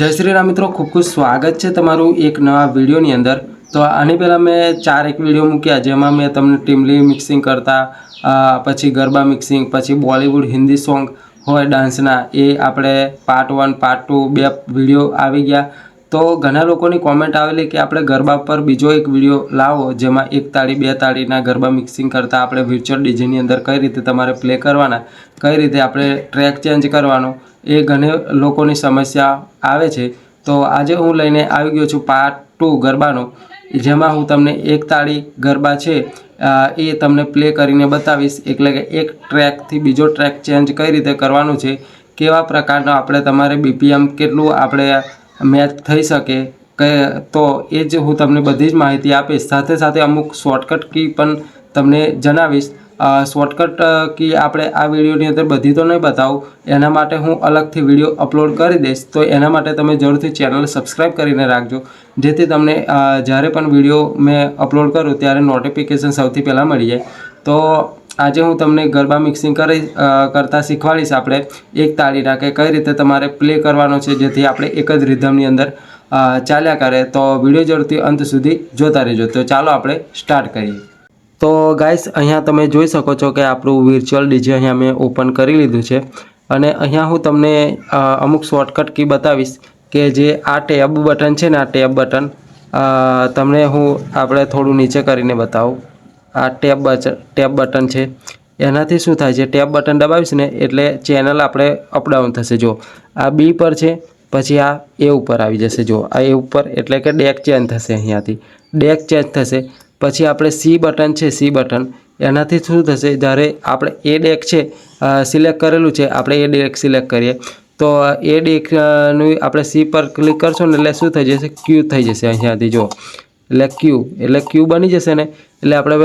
જય શ્રી રામ મિત્રો, ખૂબ ખૂબ સ્વાગત છે તમારું એક નવા વિડીયોની અંદર. તો આની પહેલાં મેં ચાર એક વીડિયો મૂક્યા, જેમાં મેં તમને ટીમલી મિક્સિંગ કરતા પછી ગરબા મિક્સિંગ, પછી બોલિવૂડ હિન્દી સોંગ હોય ડાન્સના, એ આપણે પાર્ટ વન પાર્ટ ટુ બે વીડિયો આવી ગયા. તો ઘણા લોકોની કોમેન્ટ આવેલી કે આપણે ગરબા પર બીજો એક વીડિયો લાવો, જેમાં એક તાળી, બે તાળીના ગરબા મિક્સિંગ કરતાં આપણે વર્ચ્યુઅલ ડીજેની અંદર કઈ રીતે તમારે પ્લે કરવાના, કઈ રીતે આપણે ટ્રેક ચેન્જ કરવાનો એ ઘણી લોકોની સમસ્યા આવે છે. તો આજે હું લઈને આવી ગયો છું પાર્ટ ટુ ગરબાનો. જેમાં હું તમને એક તાળી ગરબા છે એ તમને પ્લે કરીને બતાવીશ. એટલે કે એક ટ્રેકથી બીજો ટ્રેક ચેન્જ કઈ રીતે કરવાનું છે, કેવા પ્રકારનો આપણે તમારે બીપીએમ કેટલું આપણે મેચ થઈ શકે, કે તો એ જ હું તમને બધી જ માહિતી આપીશ. સાથે સાથે અમુક શોર્ટકટ કી પણ તમને જણાવીશ. શોર્ટકટ કી આપણે આ વિડીયોની અંદર બધી તો નહીં બતાવું, એના માટે હું અલગથી વીડિયો અપલોડ કરી દઈશ, તો એના માટે તમે જરૂરથી ચેનલ સબસ્ક્રાઈબ કરીને રાખજો. જેથી તમને જ્યારે પણ વીડિયો મેં અપલોડ કરું ત્યારે નોટિફિકેશન સૌથી પહેલાં મળી જાય. તો આજે હું તમને ગરબા મિક્સિંગ કરી કરતાં શીખવાડીશ આપણે એક તાળીના કે કઈ રીતે તમારે પ્લે કરવાનો છે, જેથી આપણે એક જ રિધમની અંદર ચાલ્યા કરે. તો વીડિયો જરૂરથી અંત સુધી જોતા રહેજો. તો ચાલો આપણે સ્ટાર્ટ કરીએ. તો ગાઈસ અહીંયા તમે જોઈ શકો છો કે આપણું વિર્ચ્યુઅલ ડીજે અહીંયા મેં ઓપન કરી લીધું છે. અને અહીંયા હું તમને અમુક શોર્ટકટ કી બતાવીશ કે જે આ ટેબ બટન છે ને આ ટેબ બટન તમને હું આપણે થોડું નીચે કરીને બતાવું. આ ટેબ બચ, ટેબ બટન છે. એનાથી શું થાય છે? ટેબ બટન દબાવીશ ને એટલે ચેનલ આપણે અપડાઉન થશે. જો, આ બી પર છે, પછી આ એ ઉપર આવી જશે. જો, આ એ ઉપર એટલે કે ડેક ચેન્જ થશે અહીંયાથી. ડેક ચેન્જ થશે. પછી આપણે સી બટન છે સી બટન એનાથી શું થશે? જ્યારે આપણે એ ડેક છે સિલેક્ટ કરેલું છે, આપણે એ ડેક સિલેક્ટ કરીએ. તો એ ડેકનું આપણે સી પર ક્લિક કરશો ને એટલે શું થઈ જશે? ક્યુ થઈ જશે અહીંયાથી જો એટલે ક્યુ એટલે ક્યુ બની જશે ને? એટલે આપણે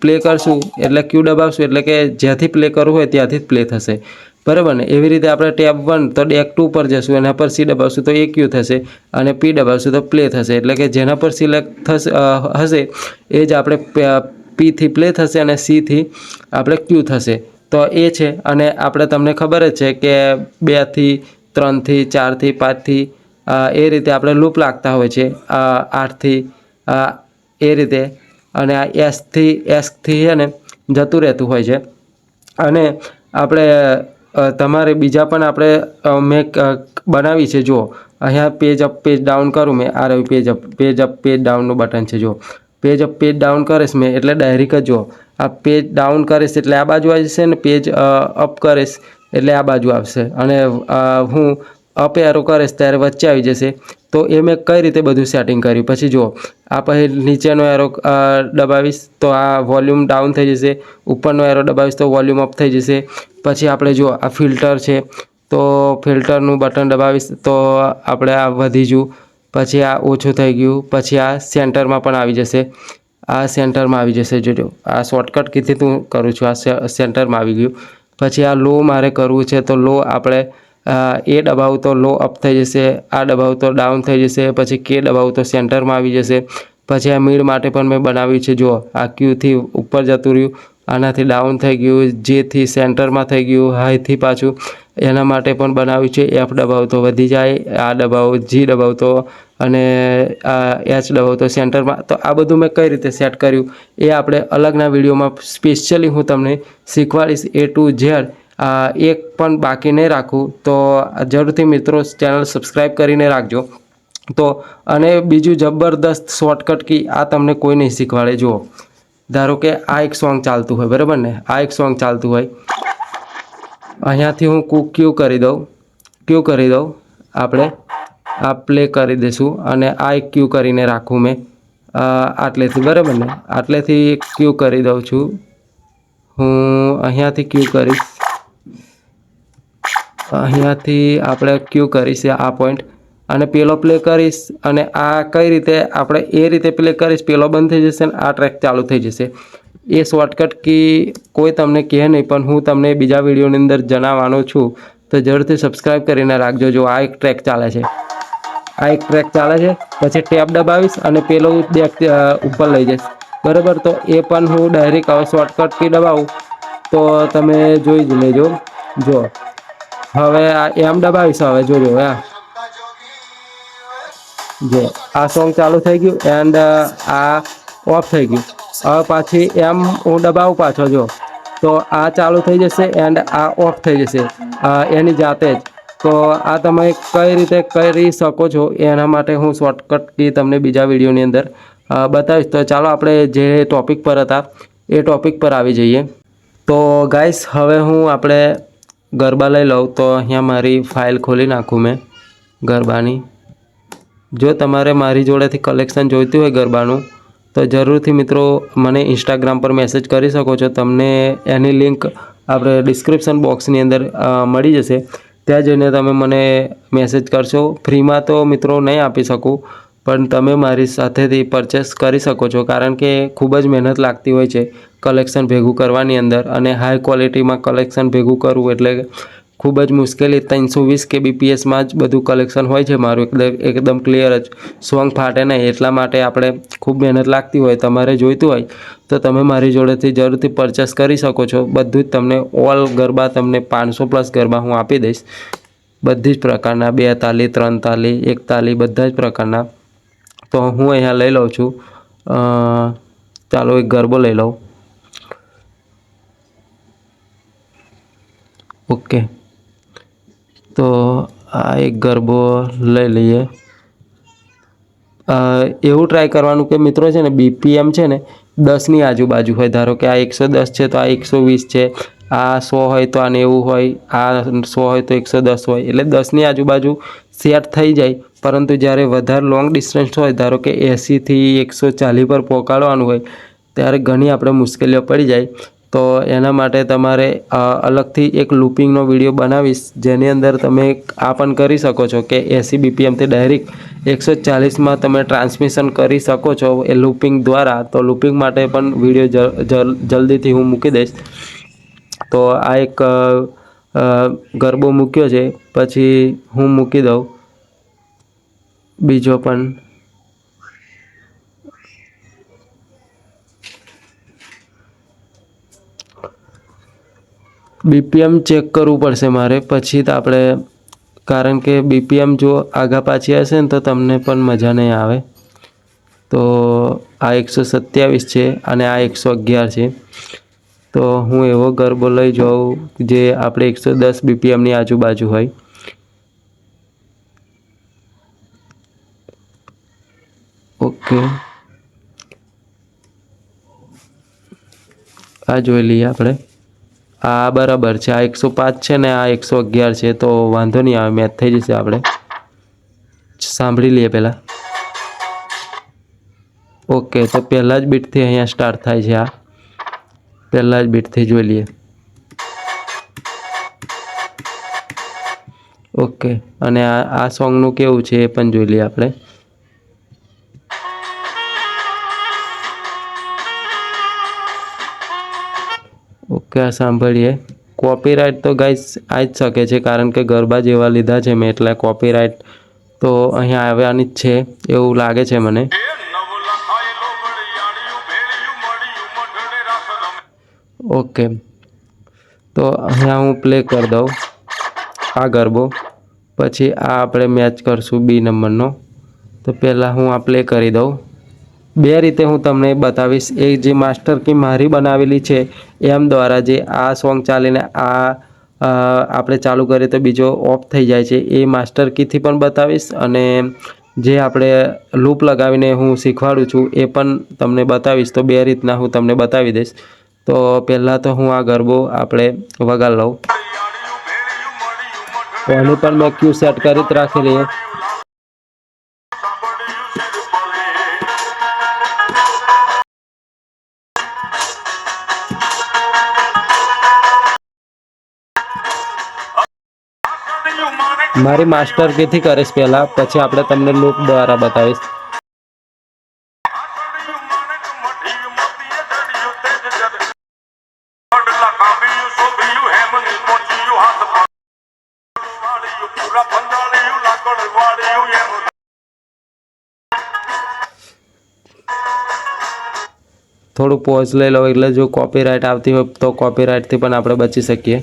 પ્લે કરશું. એટલે ક્યુ દબાવશું. એટલે કે જ્યાંથી પ્લે કરવું હોય ત્યાંથી જ પ્લે થશે. બરાબર ને? એવી રીતે આપણે ટેબ વન તો ડેક ટુ પર જશું, એના પર સી દબાવશું તો એ ક્યુ થશે અને પી દબાવશું તો પ્લે થશે. એટલે કે જેના પર સિલેક્ટ થશે હશે, એ જ આપણે પીથી પ્લે થશે અને સીથી આપણે ક્યુ થશે. તો એ છે અને આપણે તમને ખબર જ છે કે બેથી ત્રણથી ચારથી પાંચથી એ રીતે આપણે લૂપ લાગતા હોય છે. આઠથી એ રીતે અને આ એસથી એસથી છે ને જતું રહેતું હોય છે. અને આપણે તમારે બીજા પણ આપણે મેં બનાવી છે, જુઓ. અહીંયા પેજ અપ પેજ ડાઉન કરું મેં. આ રહ્યું page up page up page ડાઉનનું button છે, જુઓ. પેજ અપ પેજ ડાઉન કરીશ મેં, એટલે ડાયરેક્ટ જ જો આ પેજ ડાઉન કરીશ એટલે આ બાજુ આવી જશે ને પેજ અપ કરીશ એટલે આ બાજુ આવશે. અને હું અપ એરો કરીશ ત્યારે વચ્ચે આવી જશે. તો એ મેં કઈ રીતે બધું સેટિંગ કર્યું? પછી જુઓ, આ પછી નીચેનો એરો દબાવીશ, તો આ વોલ્યુમ ડાઉન થઈ જશે. ઉપરનો એરો દબાવીશ, તો વોલ્યુમ અપ થઈ જશે. પછી આપણે જુઓ, આ ફિલ્ટર છે, તો ફિલ્ટરનું બટન દબાવીશ, તો આપણે આ વધી જવું પછી આ ઓછું થઈ ગયું, પછી આ સેન્ટરમાં પણ આવી જશે. આ સેન્ટરમાં આવી જશે જોજો આ શોર્ટકટ કીધી હું કરું છું, આ સેન્ટરમાં આવી ગયું. પછી આ લો મારે કરવું છે, તો લો આપણે એ દબાવ તો લો અપ થઈ જશે, આ દબાવ તો ડાઉન થઈ જશે, પછી કે દબાવ તો સેન્ટરમાં આવી જશે. પછી આ મીડ માટે પણ મેં બનાવ્યું છે, જુઓ, આ ક્યુથી ઉપર જતું રહ્યું, આનાથી ડાઉન થઈ ગયું જેથી સેન્ટરમાં થઈ ગયું હાઈથી પાછું. એના માટે પણ બનાવ્યું છે એફ દબાવ તો વધી જાય, આ દબાવ જી દબાવ તો, અને આ એચ દબાવ તો સેન્ટરમાં. તો આ બધું મેં કઈ રીતે સેટ કર્યું? એ આપણે અલગના વિડીયોમાં સ્પેશિયલી હું તમને શીખવાડીશ. એ ટુ ઝેડ એક પણ બાકી નહીં રાખું. તો જરૂરથી મિત્રો ચેનલ સબસ્ક્રાઈબ કરીને રાખજો. તો, અને બીજું જબરદસ્ત શોર્ટકટ કી આ તમને કોઈ નહીં શીખવાડે. જુઓ. ધારો કે આ એક સોંગ ચાલતું હોય, બરાબર ને? આ એક સોંગ ચાલતું હોય. અહીંયાથી હું કૂક ક્યુ કરી દઉં. ક્યુ કરી દઉં. આપણે આ પ્લે કરી દઈશું અને આ એક ક્યુ કરીને રાખું મેં. આટલેથી, બરાબર ને? આટલેથી ક્યુ કરી દઉં છું. હું અહીંયાથી ક્યુ કરીશ. અહીંયાથી આપણે ક્યુ કરીશ આ પોઈન્ટ અને પેલો પ્લે કરીશ અને આ કઈ રીતે આપણે એ રીતે પ્લે કરીશ, પેલો બંધ થઈ જશે ને આ ટ્રેક ચાલુ થઈ જશે. એ શોર્ટકટ કી કોઈ તમને કહે નહીં, પણ હું તમને બીજા વિડીયોની અંદર જણાવવાનો છું. તો જરૂરથી સબસ્ક્રાઈબ કરીને રાખજો. જો આ એક ટ્રેક ચાલે છે. આ એક ટ્રેક ચાલે છે. પછી ટેપ દબાવીશ અને પેલો ડેક ઉપર લઈ જઈશ. બરાબર? તો એ પણ હું ડાયરેક્ટ હવે શોર્ટકટ કી દબાવું. તો તમે જોઈ જ લેજો. જો. હવે એમ દબાવીશ હવે, જોજો, હા. જો આ સોંગ ચાલુ થઈ ગયું એન્ડ આ ઓફ થઈ ગયું. હવે પાછી એમ હું દબાવું પાછો, જો. તો આ ચાલુ થઈ જશે એન્ડ આ ઓફ થઈ જશે એની જાતે જ. તો આ તમે કઈ રીતે કરી શકો છો એના માટે હું શોર્ટકટ કી તમને બીજા વિડીયોની અંદર બતાવીશ. તો ચાલો આપણે જે ટોપિક પર હતા, એ ટોપિક પર આવી જઈએ. તો ગાઈસ હવે હું આપણે ગરબા લઈ લઉં તો અહીંયા મારી ફાઇલ ખોલી નાખું મેં ગરબાની. જો તમારે મારી જોડેથી કલેક્શન જોઈતું હોય ગરબાનું, તો જરૂરથી મિત્રો મને ઇન્સ્ટાગ્રામ પર મેસેજ કરી શકો છો. તમને એની લિંક આપણે ડિસ્ક્રિપ્શન બોક્સની અંદર મળી જશે. ત્યાં જઈને તમે મને મેસેજ કરશો. ફ્રીમાં તો મિત્રો નહીં આપી શકું. પણ તમે મારી સાથેથી પરચેસ કરી શકો છો, કારણ કે ખૂબ જ મહેનત લાગતી હોય છે કલેક્શન ભેગું કરવાની અંદર અને હાઈ ક્વોલિટીમાં કલેક્શન ભેગું કરવું એટલે ખૂબ જ મુશ્કેલી. ત્રણસો વીસ કે બીપીએસમાં જ બધું કલેક્શન હોય છે મારું, એકદમ એકદમ ક્લિયર જ. સોંગ ફાટે નહીં, એટલા માટે આપણે ખૂબ મહેનત લાગતી હોય, તમારે જોઈતું હોય, તો તમે મારી જોડેથી જરૂરથી પરચેસ કરી શકો છો. બધું જ તમને ઓલ ગરબા તમને પાંચસો પ્લસ ગરબા હું આપી દઈશ. બધી જ પ્રકારના બે તાલી, ત્રણ તાલી, એક તાલી, બધા જ પ્રકારના તો હું અહીંયા લઈ લઉં છું. ચાલો એક ગરબો લઈ લઉં. ઓકે. તો આ એક ગરબો લઈ લઈએ. એવું ટ્રાય કરવાનું કે મિત્રો છે ને બીપીએમ છે ને દસની આજુબાજુ હોય. ધારો કે આ એકસો દસ છે તો આ એકસો વીસ છે. આ સો હોય તો આ નેવું હોય. આ સો હોય તો એકસો દસ હોય. એટલે દસની આજુબાજુ સેટ થઈ જાય. પરંતુ જ્યારે વધારે લોંગ ડિસ્ટન્સ હોય, ધારો કે એંસીથી એકસો ચાલીસ પર પહોંચાડવાનું હોય, ત્યારે ઘણી આપણે મુશ્કેલીઓ પડી જાય. તો એના માટે તમારે અલગથી એક લૂપિંગનો વીડિયો બનાવીશ, જેની અંદર તમે આ પણ કરી શકો છો કે એસી બીપીએમથી ડાયરેક્ટ એકસો ચાલીસમાં તમે ટ્રાન્સમિશન કરી શકો છો એ લૂપિંગ દ્વારા. તો લૂપિંગ માટે પણ વીડિયો જલ્દીથી હું મૂકી દઈશ. તો આ એક ગરબો મૂક્યો છે. પછી હું મૂકી દઉં. બીજો પણ. બીપીએમ ચેક કરવું પડશે મારે. પછી તો આપણે, કારણ કે બીપીએમ જો આગા પાછી હશે ને તો તમને પણ મજા નહીં આવે. તો આ એકસો સત્યાવીસ છે અને આ એકસો અગિયાર છે. તો હું એવો ગરબો લઈ જાઉં જે આપણે એકસો દસ બીપીએમની આજુબાજુ હોય. ઓકે. આ જોઈ લઈએ આપણે. આ બરાબર છે, આ એકસો પાંચ છે ને આ એકસો અગિયાર છે, તો વાંધો નહીં આવે મેચ થઈ જશે આપણે. સાંભળી લઈએ પહેલાં. ઓકે, તો પહેલાં જ બીટથી અહીંયા સ્ટાર્ટ થાય છે આ. પહેલાં જ બીટથી જોઈ લઈએ. ઓકે, અને આ આ સોંગનું કેવું છે એ પણ જોઈ લઈએ આપણે. ઓકે, આ સાંભળીએ. કોપીરાઇટ તો ગાઈસ આવી જ શકે છે, કારણ કે ગરબા જેવા લીધા છે મેં, એટલે કોપીરાઇટ તો અહીંયા આવવાની જ છે, એવું લાગે છે મને. ઓકે, તો અહીંયા હું પ્લે કરી દઉં, આ ગરબો. પછી આ આપણે મેચ કરશું બી નંબરનો. તો પહેલાં હું આ પ્લે કરી દઉં. બે રીતે હું તમને બતાવીશ. એક જે માસ્ટર કી મારી બનાવેલી છે, એમ દ્વારા જે આ સોંગ ચાલીને આ આપણે ચાલુ કરીએ તો બીજો ઓફ થઈ જાય છે. એ માસ્ટર કીથી પણ બતાવીશ અને જે આપણે લૂપ લગાવીને હું શીખવાડું છું, એ પણ તમને બતાવીશ. તો બે રીતના હું તમને બતાવી દઈશ. તો પહેલાં તો હું આ ગરબો આપણે વગાડ લઉં. આની પણ મેં ક્યુ સેટ કરી જ રાખેલી મારી માસ્ટર કીથી કરીશ પહેલાં, પછી આપણે તમને લુક દ્વારા બતાવીશ. થોડું પોઝ લઈ લો એટલે જો કોપીરાઇટ આવતી હોય તો કોપીરાઇટથી પણ આપણે બચી શકીએ.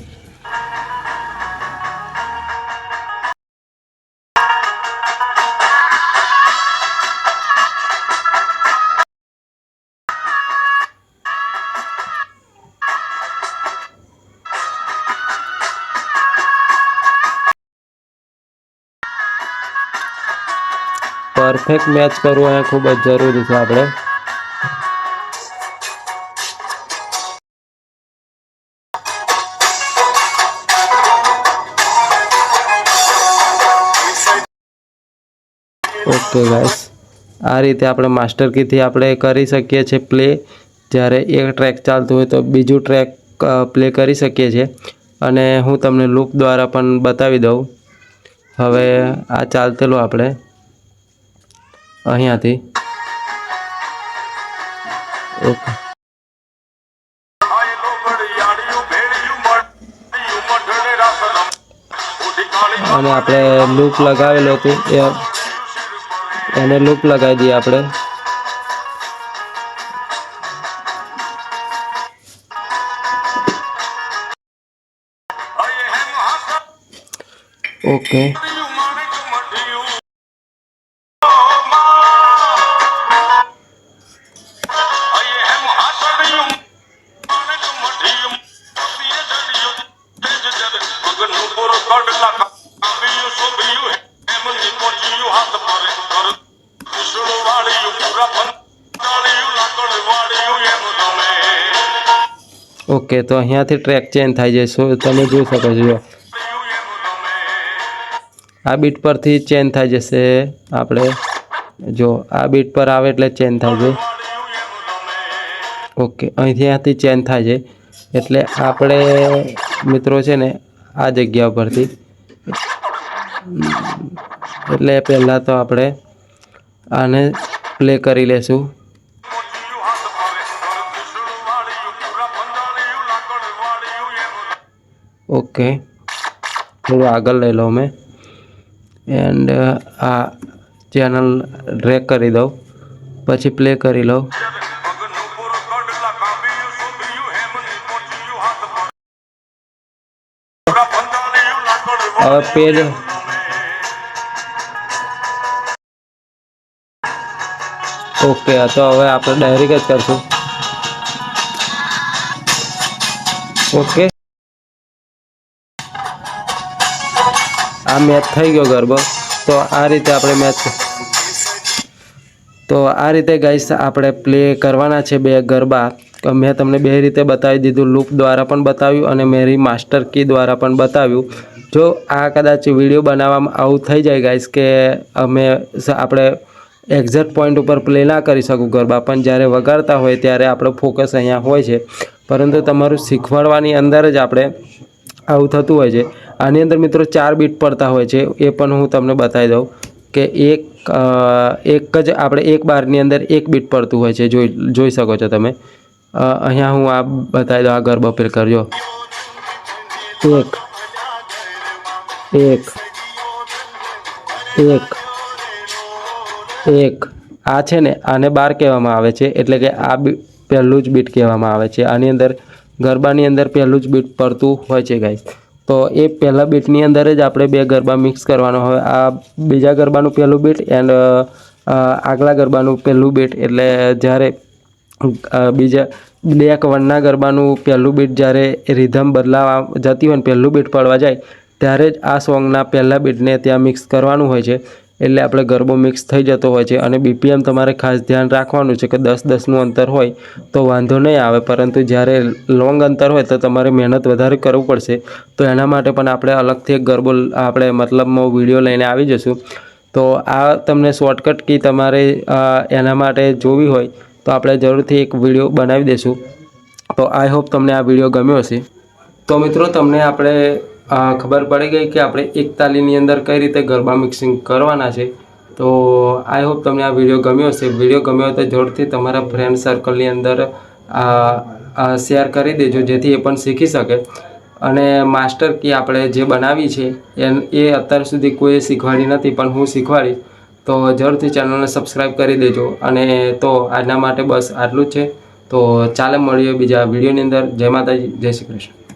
પરફેક્ટ મેચ કરવું એ ખૂબ જ જરૂરી છે આપણે. ઓકે ગાઈસ આ રીતે આપણે માસ્ટર કીથી આપણે કરી શકીએ છીએ પ્લે જ્યારે એક ટ્રેક ચાલતું હોય તો બીજું ટ્રેક પ્લે કરી શકીએ છીએ. અને હું તમને લૂપ દ્વારા પણ બતાવી દઉં. હવે આ ચાલતેલું આપણે. ઉડી ઓકે અને આપણે લૂપ લગાવેલું હતું. એને લૂપ લગાવી દઈએ આપણે. ઓકે. ઓકે, તો અહીંયાથી ટ્રેક ચેન્જ થાય છે. શું તમે જોઈ શકો છો? આ બીટ પરથી ચેન્જ થઈ જશે. આપણે જો આ બીટ પર આવે એટલે ચેન્જ થાય છે. ઓકે, અહીંથી અહીંયાથી ચેન્જ થાય છે. એટલે આપણે મિત્રો છે ને, આ જગ્યા પરથી એટલે પહેલાં તો આપણે આને પ્લે કરી લેશું. ઓકે થોડું આગળ લઈ લઉં મેં એન્ડ આ ચેનલ ડ્રેક કરી દઉં પછી પ્લે કરી લઉં હવે પેજ ઓકે તો હવે આપણે ડાયરેક્ટ જ કરશું. ઓકે. આ મેચ થઈ ગયો ગરબો. તો આ રીતે આપણે મેચ તો આ રીતે ગાઈસ આપણે પ્લે કરવાના છે બે ગરબા. મેં તમને બે રીતે બતાવી દીધું. લૂપ દ્વારા પણ બતાવ્યું અને મેરી માસ્ટર કી દ્વારા પણ બતાવ્યું. જો આ કદાચ વીડિયો બનાવવામાં આવું થઈ જાય ગાઈસ કે અમે આપણે એક્ઝેક્ટ પોઈન્ટ ઉપર પ્લે ના કરી શકું ગરબા, પણ જ્યારે વગાડતા હોય ત્યારે આપણો ફોકસ અહીંયા હોય છે. પરંતુ તમારું શીખવાડવાની અંદર જ આપણે આવું થતું હોય છે. આની અંદર મિત્રો ચાર બીટ પડતા હોય છે. એ પણ હું તમને બતાવી દઉં કે એક એક જ આપણે એક બારની અંદર એક બીટ પડતું હોય છે. જોઈ જોઈ શકો છો તમે. અહીંયા હું આ બતાવી દઉં, આ ગરબા પેલ કરજો. એક એક એક એક. આ છે ને, આને બાર કહેવામાં આવે છે. એટલે કે આ પહેલું જ બીટ કહેવામાં આવે છે. આની અંદર ગરબાની અંદર પહેલું જ બીટ પડતું હોય છે ગાઈસ તો એ પહેલા બીટની અંદર જ આપણે બે ગરબા મિક્સ કરવાનો. હોય આ બીજા ગરબાનું પહેલું બીટ એન્ડ આગલા ગરબાનું પહેલું બીટ. એટલે જ્યારે બીજા, બે વનના ગરબાનું પહેલું બીટ જ્યારે રિધમ બદલાવા જતી હોય ને પહેલું બીટ પડવા જાય, ત્યારે જ આ સોંગના પહેલા બીટને ત્યાં મિક્સ કરવાનું હોય છે. એટલે આપણે ગરબો મિક્સ થઈ જતો હોય છે અને બીપીએમ તમારે ખાસ ધ્યાન રાખવાનું છે કે દસ દસનું અંતર હોય તો વાંધો નહીં આવે, પરંતુ જ્યારે લોંગ અંતર હોય તો તમારે મહેનત વધારે કરવું પડશે. તો એના માટે પણ આપણે અલગથી એક ગરબો આપણે મતલબમાં વીડિયો લઈને આવી જશું. તો આ તમને શોર્ટકટ કી તમારે એના માટે જોવી હોય તો આપણે જરૂરથી એક વીડિયો બનાવી દઈશું તો આઈ હોપ તમને આ વીડિયો ગમ્યો હશે. તો મિત્રો, તમને આપણે ખબર પડી ગઈ કે આપણે એક તાલીની અંદર કઈ રીતે ગરબા મિક્સિંગ કરવાના છે. તો આઈ હોપ તમને આ વીડિયો ગમ્યો હશે. વીડિયો ગમ્યો તો જરૂરથી તમારા ફ્રેન્ડ સર્કલની અંદર શેર કરી દેજો, જેથી એ પણ શીખી શકે. અને માસ્ટર કી આપણે જે બનાવી છે, એન, એ અત્યાર સુધી કોઈએ શીખવાડી નથી, પણ હું શીખવાડીશ. તો જરૂરથી ચેનલને સબસ્ક્રાઈબ કરી દેજો. અને તો આજના માટે બસ આટલું જ છે. તો ચાલે, મળીએ બીજા વિડીયોની અંદર. જય માતાજી, જય શ્રી કૃષ્ણ.